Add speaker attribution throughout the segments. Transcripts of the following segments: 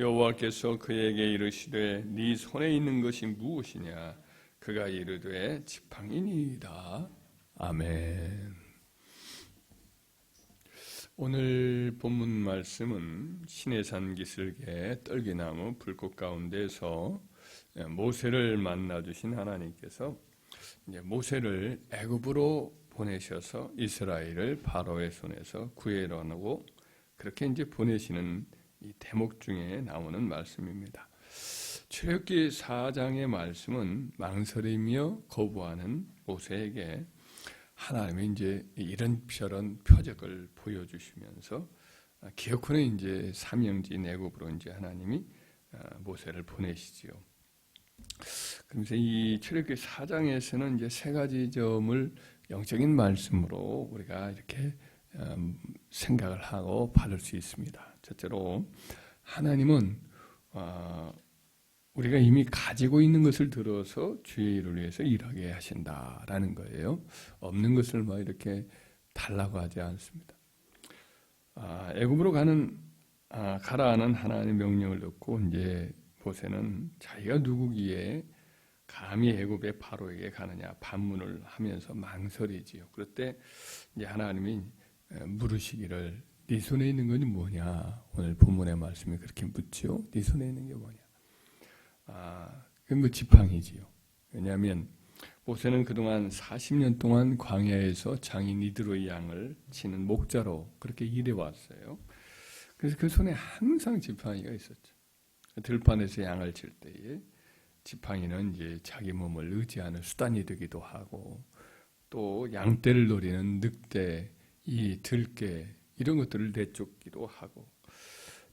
Speaker 1: 여호와께서 그에게 이르시되 네 손에 있는 것이 무엇이냐? 그가 이르되 지팡이니이다. 아멘. 오늘 본문 말씀은 시내산 기슭에 떨기나무 불꽃 가운데서 모세를 만나 주신 하나님께서 모세를 애굽으로 보내셔서 이스라엘을 바로의 손에서 구해라고 그렇게 이제 보내시는 이 대목 중에 나오는 말씀입니다. 출애굽기 4장의 말씀은 망설이며 거부하는 모세에게 하나님이 이제 이런저런 표적을 보여주시면서 기어코는 이제 삼형지 내국으로 이제 하나님이 모세를 보내시지요. 그러면서 이 출애굽기 4장에서는 이제 세 가지 점을 영적인 말씀으로 우리가 이렇게 생각을 하고 받을 수 있습니다. 첫째로 하나님은 우리가 이미 가지고 있는 것을 들어서 주의 일을 위해서 일하게 하신다라는 거예요. 없는 것을 뭐 이렇게 달라고 하지 않습니다. 아, 애굽으로 가는 아, 가라 하는 하나님의 명령을 듣고 이제 모세는 자기가 누구기에 감히 애굽의 바로에게 가느냐 반문을 하면서 망설이지요. 그럴 때 이제 하나님이 물으시기를 네 손에 있는 것이 뭐냐? 오늘 본문의 말씀이 그렇게 묻죠. 네 손에 있는 게 뭐냐? 아, 그뭐 지팡이지요. 왜냐하면 모세는 그동안 40년 동안 광야에서 장인 이드로의 양을 치는 목자로 그렇게 일해 왔어요. 그래서 그 손에 항상 지팡이가 있었죠. 들판에서 양을 칠 때에 지팡이는 이제 자기 몸을 의지하는 수단이 되기도 하고 또 양떼를 노리는 늑대, 이 들깨 이런 것들을 내쫓기도 하고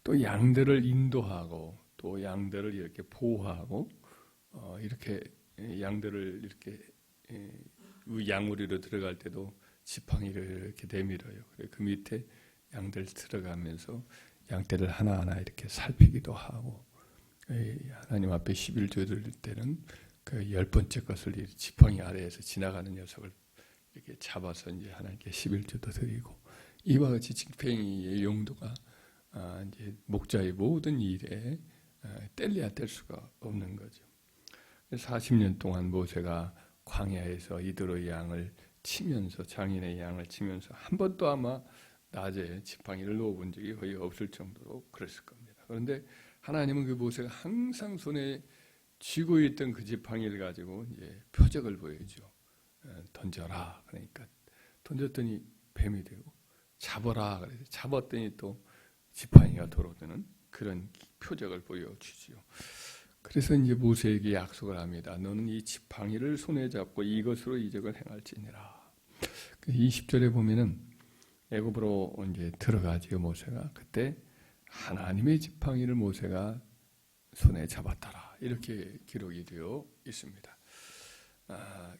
Speaker 1: 또 양들을 인도하고 또 양들을 이렇게 보호하고 어, 이렇게 양들을 이렇게 양우리로 들어갈 때도 지팡이를 이렇게 내밀어요. 그 밑에 양들 들어가면서 양떼를 하나하나 이렇게 살피기도 하고 하나님 앞에 11조 드릴 때는 그 열 번째 것을 지팡이 아래에서 지나가는 녀석을 이렇게 잡아서 이제 하나님께 11조도 드리고 이와 같이 지팡이의 용도가 아, 이제 목자의 모든 일에 뗄래야 뗄 수가 없는 거죠. 40년 동안 모세가 광야에서 이드로의 양을 치면서 장인의 양을 치면서 한 번도 아마 낮에 지팡이를 놓아본 적이 거의 없을 정도로 그랬을 겁니다. 그런데 하나님은 그 모세가 항상 손에 쥐고 있던 그 지팡이를 가지고 이제 표적을 보여줘. 던져라. 그러니까 던졌더니 뱀이 되고 잡아라. 그래서 잡았더니 또 지팡이가 돌아오는 그런 표적을 보여주지요. 그래서 이제 모세에게 약속을 합니다. 너는 이 지팡이를 손에 잡고 이것으로 이적을 행할지니라. 20절에 그 보면은 애굽으로 이제 들어가지요 모세가 그때 하나님의 지팡이를 모세가 손에 잡았더라 이렇게 기록이 되어 있습니다. 아,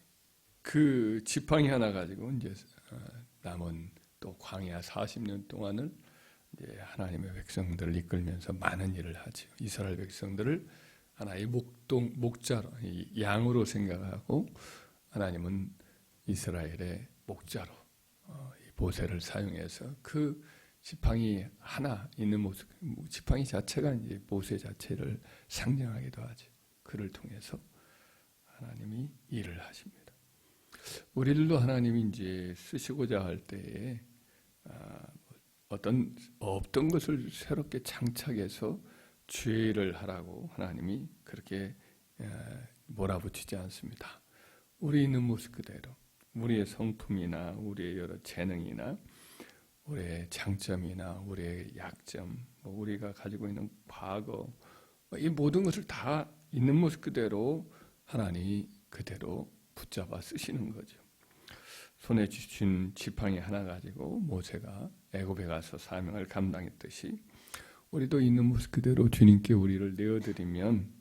Speaker 1: 그 지팡이 하나 가지고 이제 어, 남은 또 광야 40년 동안을 하나님의 백성들을 이끌면서 많은 일을 하죠. 이스라엘 백성들을 하나의 목동 목자로 양으로 생각하고 하나님은 이스라엘의 목자로 어, 보세를 사용해서 그 지팡이 하나 있는 모습, 지팡이 자체가 이제 모세 자체를 상징하기도 하죠. 그를 통해서 하나님이 일을 하십니다. 우리들도 하나님이 이제 쓰시고자 할 때에 아, 어떤 없던 것을 새롭게 장착해서 죄를 하라고 하나님이 그렇게 몰아붙이지 않습니다. 우리 있는 모습 그대로 우리의 성품이나 우리의 여러 재능이나 우리의 장점이나 우리의 약점, 뭐 우리가 가지고 있는 과거 뭐이 모든 것을 다 있는 모습 그대로 하나님이 그대로 붙잡아 쓰시는 거죠. 손에 쥐신 지팡이 하나 가지고 모세가 애굽에 가서 사명을 감당했듯이 우리도 있는 모습 그대로 주님께 우리를 내어드리면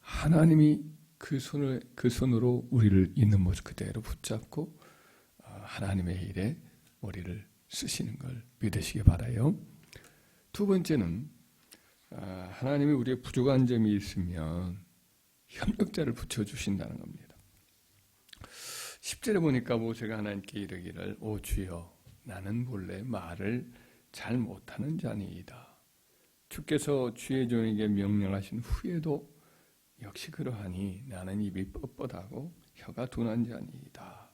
Speaker 1: 하나님이 그 손을 그 손으로 우리를 있는 모습 그대로 붙잡고 어, 하나님의 일에 우리를 쓰시는 걸 믿으시기 바라요. 두 번째는 어, 하나님이 우리의 부족한 점이 있으면 협력자를 붙여 주신다는 겁니다. 10절에 보니까 모세가 하나님께 이르기를 오 주여 나는 본래 말을 잘 못하는 자니이다. 주께서 주의 종에게 명령하신 후에도 역시 그러하니 나는 입이 뻣뻣하고 혀가 둔한 자니이다.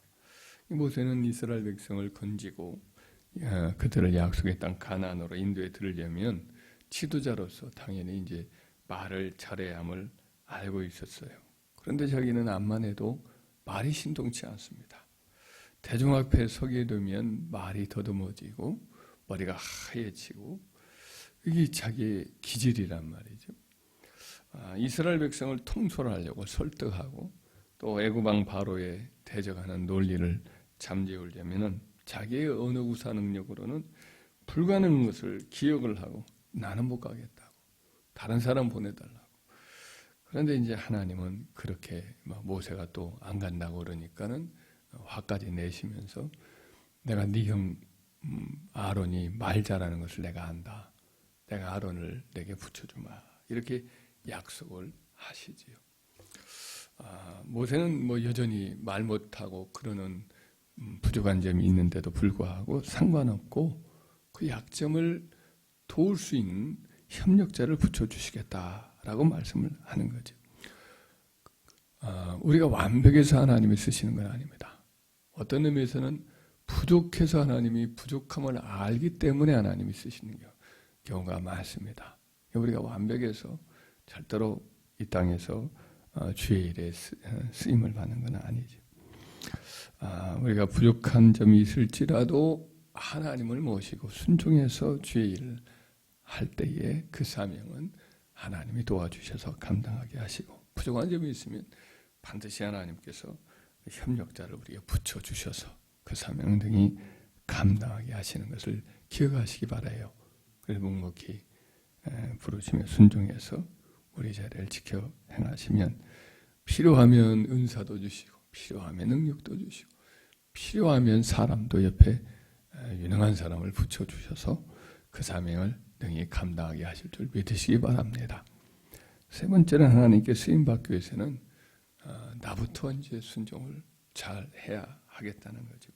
Speaker 1: 이 모세는 이스라엘 백성을 건지고 어, 그들을 약속의 땅 가나안으로 인도에 들으려면 지도자로서 당연히 이제 말을 잘해야 함을 알고 있었어요. 그런데 자기는 암만 해도 말이 신동치 않습니다. 대중 앞에 서게 되면 말이 더듬어지고 머리가 하얘지고 이게 자기의 기질이란 말이죠. 아, 이스라엘 백성을 통솔하려고 설득하고 또 애굽왕 바로에 대적하는 논리를 잠재우려면은 자기의 언어 구사 능력으로는 불가능한 것을 기억을 하고 나는 못 가겠다고 다른 사람 보내달라고 그런데 이제 하나님은 그렇게 막 모세가 또 안 간다고 그러니까는 화까지 내시면서 내가 네형 음, 아론이 말 잘하는 것을 내가 안다. 내가 아론을 내게 붙여주마. 이렇게 약속을 하시지요. 아, 모세는 뭐 여전히 말 못하고 그러는 음, 부족한 점이 있는데도 불구하고 상관없고 그 약점을 도울 수 있는 협력자를 붙여주시겠다 라고 말씀을 하는 거죠. 아, 우리가 완벽해서 하나님이 쓰시는 건 아닙니다. 어떤 의미에서는 부족해서 하나님이 부족함을 알기 때문에 하나님이 쓰시는 경우가 많습니다. 우리가 완벽해서 절대로 이 땅에서 어, 주의 일에 어, 쓰임을 받는 건 아니죠. 아, 우리가 부족한 점이 있을지라도 하나님을 모시고 순종해서 주의 일을 할 때에 그 사명은 하나님이 도와주셔서 감당하게 하시고 부족한 점이 있으면 반드시 하나님께서 협력자를 우리가 붙여 주셔서 그 사명 등이 감당하게 하시는 것을 기억하시기 바라요. 그래서 묵묵히 부르시며 순종해서 우리 자리를 지켜 행하시면 필요하면 은사도 주시고 필요하면 능력도 주시고 필요하면 사람도 옆에 유능한 사람을 붙여 주셔서 그 사명을 능히 감당하게 하실 줄 믿으시기 바랍니다. 세 번째는 하나님께 쓰임 받기 위해서는 어, 나부터 이제 순종을 잘 해야 하겠다는 거죠.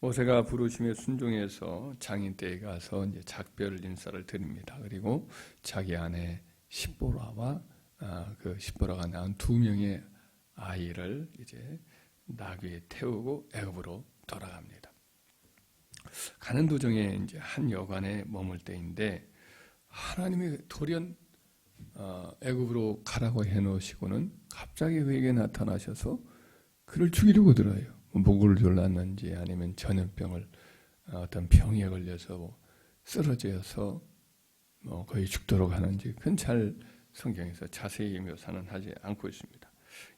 Speaker 1: 모세가 부르심에 순종해서 장인 댁에 가서 이제 작별 인사를 드립니다. 그리고 자기 아내 십보라와 아, 그 십보라가 낳은 두 명의 아이를 이제 나귀에 태우고 애굽으로 돌아갑니다. 가는 도중에 이제 한 여관에 머물 때인데 하나님이 돌연 어, 애굽으로 가라고 해놓으시고는 갑자기 그에게 나타나셔서 그를 죽이려고 들어요. 목을 졸랐는지 아니면 전염병을 어, 어떤 병에 걸려서 뭐 쓰러져서 뭐 거의 죽도록 하는지 그건 잘 성경에서 자세히 묘사는 하지 않고 있습니다.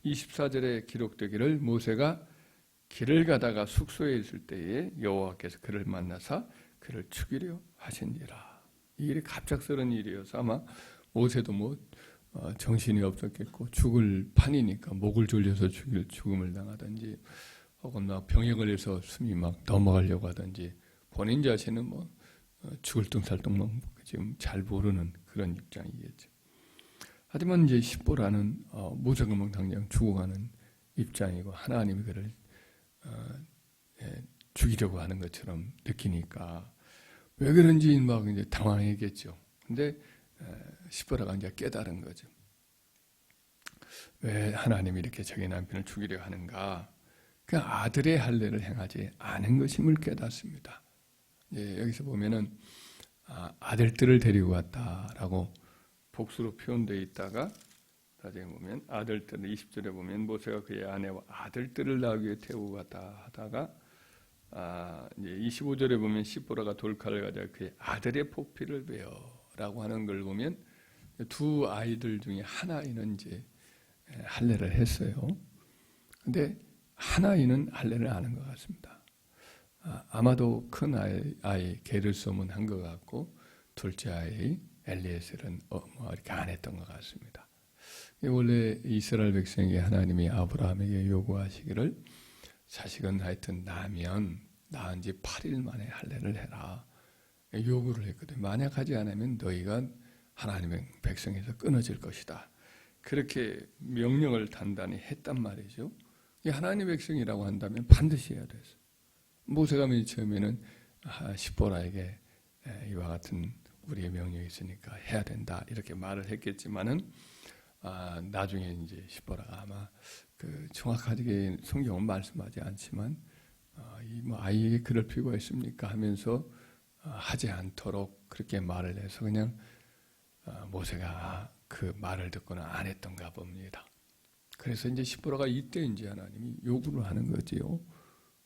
Speaker 1: 24절에 기록되기를 모세가 길을 가다가 숙소에 있을 때에 여호와께서 그를 만나사 그를 죽이려 하신지라. 이 일이 갑작스런 일이어서 아마 모세도 뭐 어, 정신이 없었겠고 죽을 판이니까 목을 졸려서 죽일 죽음을 당하든지 혹은 막 병에 걸려서 숨이 막 넘어가려고 하든지 본인 자신은 뭐 어, 죽을 뭐 지금 잘 모르는 그런 입장이겠죠. 하지만 이제 십보라는 어, 무적금은 당장 죽어가는 입장이고 하나님이 그를 어, 예, 죽이려고 하는 것처럼 느끼니까 왜 그런지 막 이제 당황했겠죠. 근데 십보라가 이제 깨달은 거죠. 왜 하나님이 이렇게 자기 남편을 죽이려 하는가? 그 아들의 할례를 행하지 않은 것임을 깨닫습니다. 예, 여기서 보면은 아, 들들을 데리고 왔다라고 복수로 표현되어 있다가 나중에 보면 아들들을 20절에 보면 모세가 그의 아내와 아들들을 낳기 위해 태우고 갔다 하다가 아, 이제 25절에 보면 시보라가 돌칼을 가져 그의 아들의 포피를 베어라고 하는 걸 보면 두 아이들 중에 하나이는 이제 할례를 했어요. 근데 하나이는 할례를 하는 것 같습니다. 아, 마도큰 아이, 아이 게르솜은 한것 같고 둘째 아이 엘리에셀은 어, 뭐 이렇게 안 했던 것 같습니다. 원래 이스라엘 백성에게 하나님이 아브라함에게 요구하시기를 자식은 하여튼 나면 낳은 지 8일 만에 할례를 해라. 요구를 했거든. 만약 하지 않으면 너희가 하나님의 백성에서 끊어질 것이다. 그렇게 명령을 단단히 했단 말이죠. 하나님 백성이라고 한다면 반드시 해야 됐어. 모세가 맨 처음에는 시보라에게 이와 같은 우리의 명령이 있으니까 해야 된다 이렇게 말을 했겠지만은 아, 나중에 이제 시보라가 아마 그 정확하게 성경은 말씀하지 않지만 아, 이뭐 아이에게 그럴 필요가 있습니까 하면서 아, 하지 않도록 그렇게 말을 해서 그냥 아, 모세가 그 말을 듣고는 안 했던가 봅니다. 그래서 이제 시보라가 이때 이제 하나님이 요구를 하는 거지요.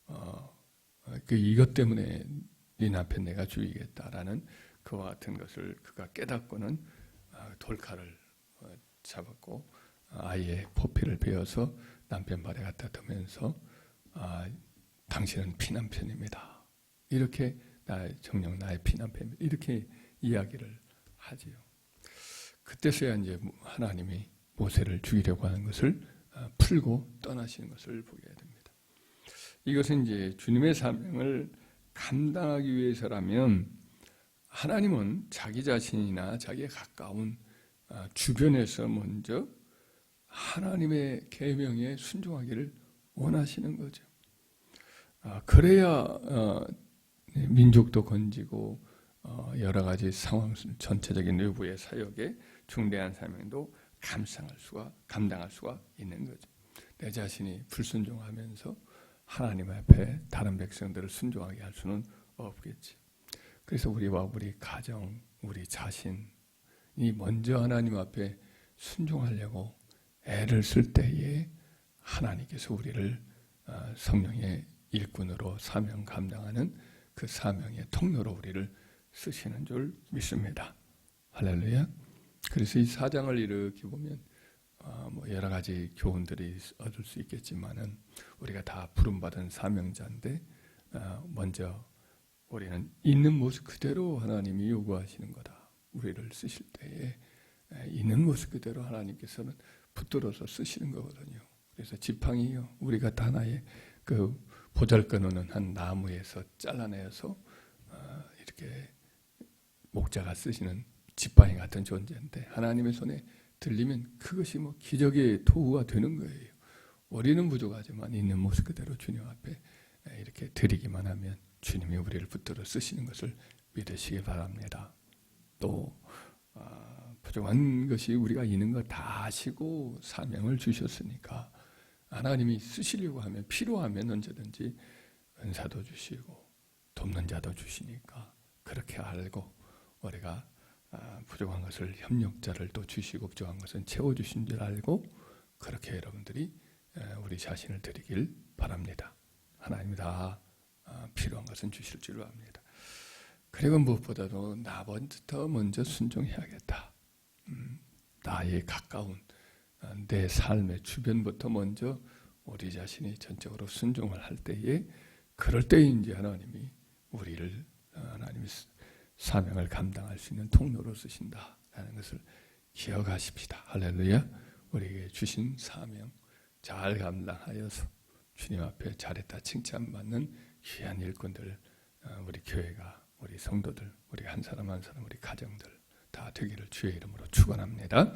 Speaker 1: 어, 그 이것 때문에 네 남편 내가 죽이겠다라는 그와 같은 것을 그가 깨닫고는 아, 돌칼을 어, 잡았고 아, 아이의 포피를 베어서 남편 발에 갖다 두면서 아, 당신은 피남편입니다. 이렇게 나의 정령 나의 피남편입니다. 이렇게 이야기를 하지요. 그때서야 이제 하나님이 모세를 죽이려고 하는 것을 아, 풀고 떠나시는 것을 보게 됩니다. 이것은 이제 주님의 사명을 감당하기 위해서라면 하나님은 자기 자신이나 자기에 가까운 아, 주변에서 먼저 하나님의 계명에 순종하기를 원하시는 거죠. 아, 그래야 어, 민족도 건지고 어, 여러 가지 상황 전체적인 외부의 사역에 중대한 사명도 감상할 수가 감당할 수가 있는 거죠. 내 자신이 불순종하면서 하나님 앞에 다른 백성들을 순종하게 할 수는 없겠지. 그래서 우리와 우리 가정, 우리 자신이 먼저 하나님 앞에 순종하려고 애를 쓸 때에 하나님께서 우리를 어, 성령의 일꾼으로 사명 감당하는 그 사명의 통로로 우리를 쓰시는 줄 믿습니다. 할렐루야. 그래서 이 사장을 이렇게 보면 어, 뭐 여러 가지 교훈들이 얻을 수 있겠지만은 우리가 다 부름 받은 사명자인데 어, 먼저 우리는 있는 모습 그대로 하나님이 요구하시는 거다. 우리를 쓰실 때에 에, 있는 모습 그대로 하나님께서는 붙들어서 쓰시는 거거든요. 그래서 지팡이요 우리가 하나의 그 보잘것없는 한 나무에서 잘라내서 어, 이렇게 목자가 쓰시는 지팡이 같은 존재인데 하나님의 손에 들리면 그것이 뭐 기적의 도구가 되는 거예요. 우리는 부족하지만 있는 모습 그대로 주님 앞에 이렇게 드리기만 하면 주님이 우리를 붙들어 쓰시는 것을 믿으시기 바랍니다. 또 아, 부족한 것이 우리가 있는 거 다 아시고 사명을 주셨으니까 하나님이 쓰시려고 하면 필요하면 언제든지 은사도 주시고 돕는 자도 주시니까 그렇게 알고 우리가 아, 부족한 것을 협력자를 또 주시고 부족한 것은 채워주신 줄 알고 그렇게 여러분들이 우리 자신을 드리길 바랍니다. 하나님이 다 아, 필요한 것은 주실 줄 압니다. 그리고 무엇보다도 나부터 먼저 순종해야겠다. 음, 나의 가까운 아, 내 삶의 주변부터 먼저 우리 자신이 전적으로 순종을 할 때에 그럴 이제 하나님이 우리를 하나님이 사명을 감당할 수 있는 통로로 쓰신다라는 것을 기억하십시다. 할렐루야. 우리에게 주신 사명 잘 감당하여서 주님 앞에 잘했다 칭찬받는 귀한 일꾼들 어, 우리 교회가 우리 성도들 우리 한 사람 한 사람 우리 가정들 다 되기를 주의 이름으로 축원합니다.